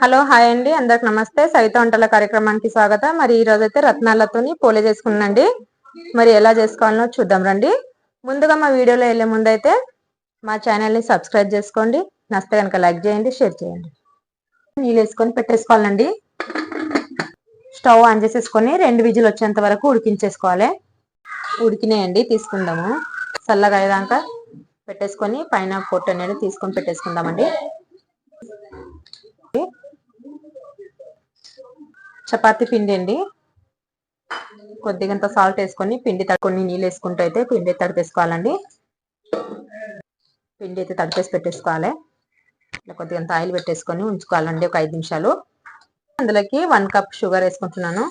Hello hi అండి. అందరికి నమస్తే. సవిత వంటల కార్యక్రమానికి స్వాగతం. మరి ఈ రోజు అయితే రత్నాలతోని పోలే చేసుకున్నాండి మరి ఎలా చేసుకోవాలనో చూద్దాం రండి. ముందుగా మా వీడియోలో వెళ్ళే ముందు అయితే మా ఛానల్ని సబ్స్క్రైబ్ చేసుకోండి. నస్తే కనుక లైక్ చేయండి షేర్ చేయండి. నీళ్ళు వేసుకొని పెట్టేసుకోవాలండి. స్టవ్ ఆన్ చేసేసుకొని రెండు విజులు వచ్చేంత వరకు ఉడికించేసుకోవాలి. ఉడికినాయండి తీసుకుందాము. చల్లగా అయ్యేదాకా పెట్టేసుకొని పైన పొట్టు అనేది తీసుకొని పెట్టేసుకుందామండి. చపాతి పిండి అండి. కొద్దిగంత సాల్ట్ వేసుకొని పిండి కొన్ని నీళ్ళు వేసుకుంటూ అయితే పిండి తడిపేసుకోవాలండి. పిండి అయితే తడిపేసి పెట్టేసుకోవాలి. ఇట్లా కొద్దిగంత ఆయిల్ పెట్టేసుకొని ఉంచుకోవాలండి ఒక ఐదు నిమిషాలు. అందులోకి వన్ కప్ షుగర్ వేసుకుంటున్నాను.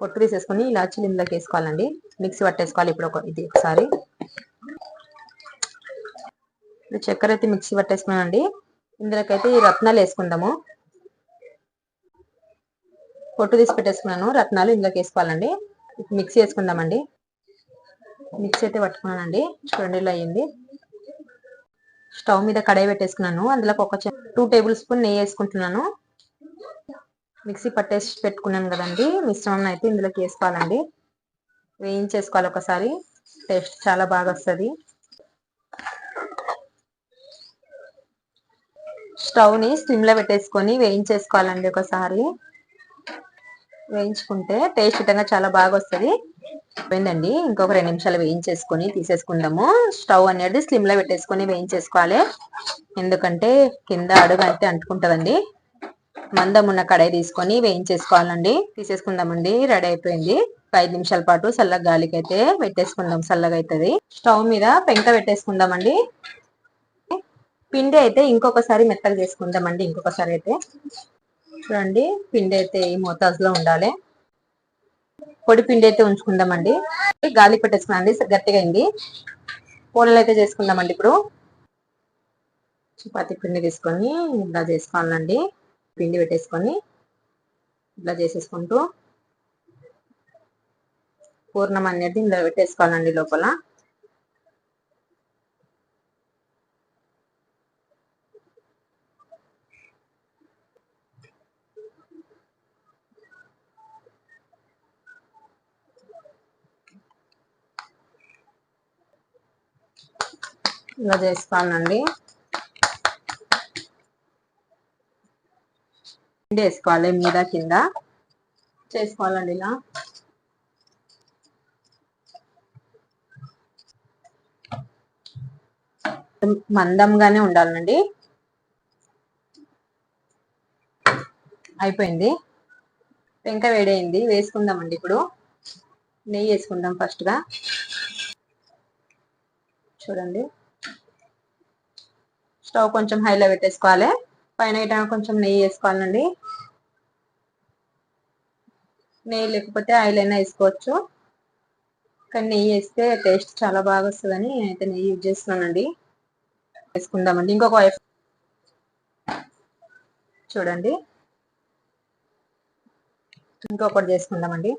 పొట్టు తీసేసుకొని ఇలాచీలు ఇందులోకి వేసుకోవాలండి. మిక్సీ పట్టేసుకోవాలి ఇప్పుడు ఒక ఇది ఒకసారి. చక్కెర అయితే మిక్సీ పట్టేసుకున్నానండి. ఇందులోకైతే ఈ రత్నాలు వేసుకుందాము. పొట్టు తీసి పెట్టేసుకున్నాను. రత్నాలు ఇందులోకి వేసుకోవాలండి. మిక్సీ వేసుకుందామండి. మిక్సీ అయితే పట్టుకున్నానండి. చూడండి ఇలా అయ్యింది స్టవ్ మీద కడాయి పెట్టేసుకున్నాను. అందులోకి ఒక టూ టేబుల్ స్పూన్ నెయ్యి వేసుకుంటున్నాను. మిక్సీ పట్టేసి పెట్టుకున్నాను కదండి. మిశ్రమం అయితే ఇందులోకి వేసుకోవాలండి. వేయించేసుకోవాలి ఒకసారి. టేస్ట్ చాలా బాగా వస్తుంది. స్టవ్ని స్టిమ్లో పెట్టేసుకొని వేయించేసుకోవాలండి ఒకసారి. వేయించుకుంటే టేస్ట్ విధంగా చాలా బాగా వస్తుంది. పోయిందండి. ఇంకొక రెండు నిమిషాలు వేయించేసుకొని తీసేసుకుందాము. స్టవ్ అనేది స్లిమ్లో పెట్టేసుకొని వేయించేసుకోవాలి. ఎందుకంటే కింద అడుగు అయితే అంటుకుంటుందండి. మందం ఉన్న కడాయి తీసుకొని వేయించేసుకోవాలండి. తీసేసుకుందామండి. రెడీ అయిపోయింది. ఐదు నిమిషాల పాటు చల్లగా గాలికి అయితే పెట్టేసుకుందాం. చల్లగా అవుతుంది స్టవ్ మీద పెంక పెట్టేసుకుందామండి. పిండి అయితే ఇంకొకసారి మెత్తగా చేసుకుందామండి ఇంకొకసారి అయితే. చూడండి పిండి అయితే ఈ మోతాజులో ఉండాలి. పొడి పిండి అయితే ఉంచుకుందామండి. గాలి పెట్టేసుకున్నాండి గట్టిగా అయింది. పూలలు అయితే చేసుకుందామండి ఇప్పుడు. చపాతి పిండి తీసుకొని ఇలా చేసుకోవాలండి. పిండి పెట్టేసుకొని ఇలా చేసేసుకుంటూ పూర్ణం అనేది ఇందులో పెట్టేసుకోవాలండి లోపల. ఇలా చేసుకోవాలండి. వేసుకోవాలి మీద కింద. చేసుకోవాలండి ఇలా. మందంగానే ఉండాలండి. అయిపోయింది. పెంక వేడైంది. వేసుకుందామండి ఇప్పుడు. నెయ్యి వేసుకుందాం ఫస్ట్గా. చూడండి. స్టవ్ కొంచెం హైలో పెట్టేసుకోవాలి. పైన ఇట కొంచెం నెయ్యి వేసుకోవాలండి. నెయ్యి లేకపోతే ఆయిల్ అయినా వేసుకోవచ్చు. కానీ నెయ్యి వేస్తే టేస్ట్ చాలా బాగా వస్తుందని అయితే నెయ్యి యూజ్ చేస్తున్నానండి. వేసుకుందామండి. ఇంకొక వైఫ్ చూడండి. ఇంకొకటి చేసుకుందామండి.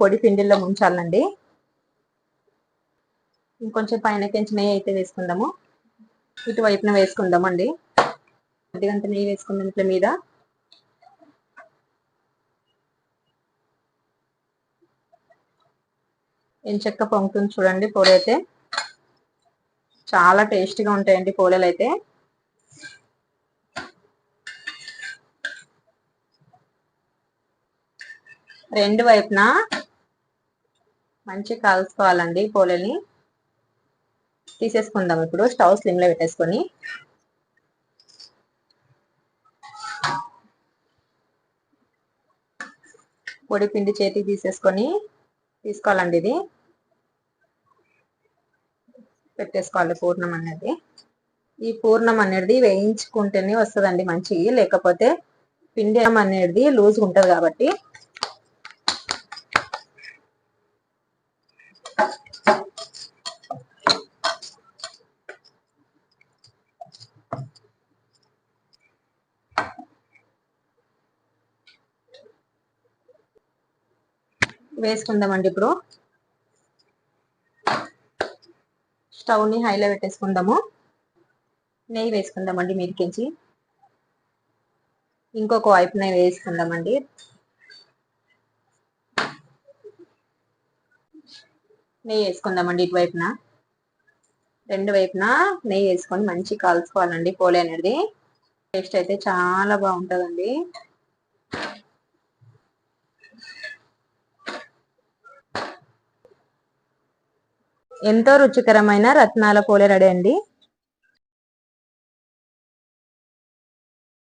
పొడి పిండిల్లో ముంచాలండి. ఇంకొంచెం పైన కొంచెం నెయ్యి అయితే వేసుకుందాము. ఇటువైపున వేసుకుందామండి. కొద్దిగంత నెయ్యి వేసుకుందాం ఇట్ల మీద. ఎంచక్క పొంగుతుంది చూడండి పోలైతే చాలా టేస్టీగా ఉంటాయండి పోలేలు అయితే రెండు వైపున మంచి కాల్చుకోవాలండి పోలేని తీసేసుకుందాం ఇప్పుడు స్టవ్ స్లిమ్లో పెట్టేసుకొని. పొడి పిండి చేతికి తీసేసుకొని తీసుకోవాలండి ఇది. పెట్టేసుకోవాలి పూర్ణం అనేది. ఈ పూర్ణం అనేది వేయించుకుంటేనే వస్తుందండి మంచిది లేకపోతే పిండి అనేది లూజ్గా ఉంటుంది కాబట్టి వేసుకుందామండి ఇప్పుడు. స్టవ్ని హైలో పెట్టేసుకుందాము. నెయ్యి వేసుకుందామండి మీరికించి ఇంకొక వైపు నెయ్యి వేసుకుందామండి. నెయ్యి వేసుకుందామండి ఇటువైపున రెండు వైపున నెయ్యి వేసుకొని మంచి కాల్చుకోవాలండి పోలే అనేది. టేస్ట్ అయితే చాలా బాగుంటుందండి. ఎంతో రుచికరమైన రత్నాల పోలే రెడీ అండి.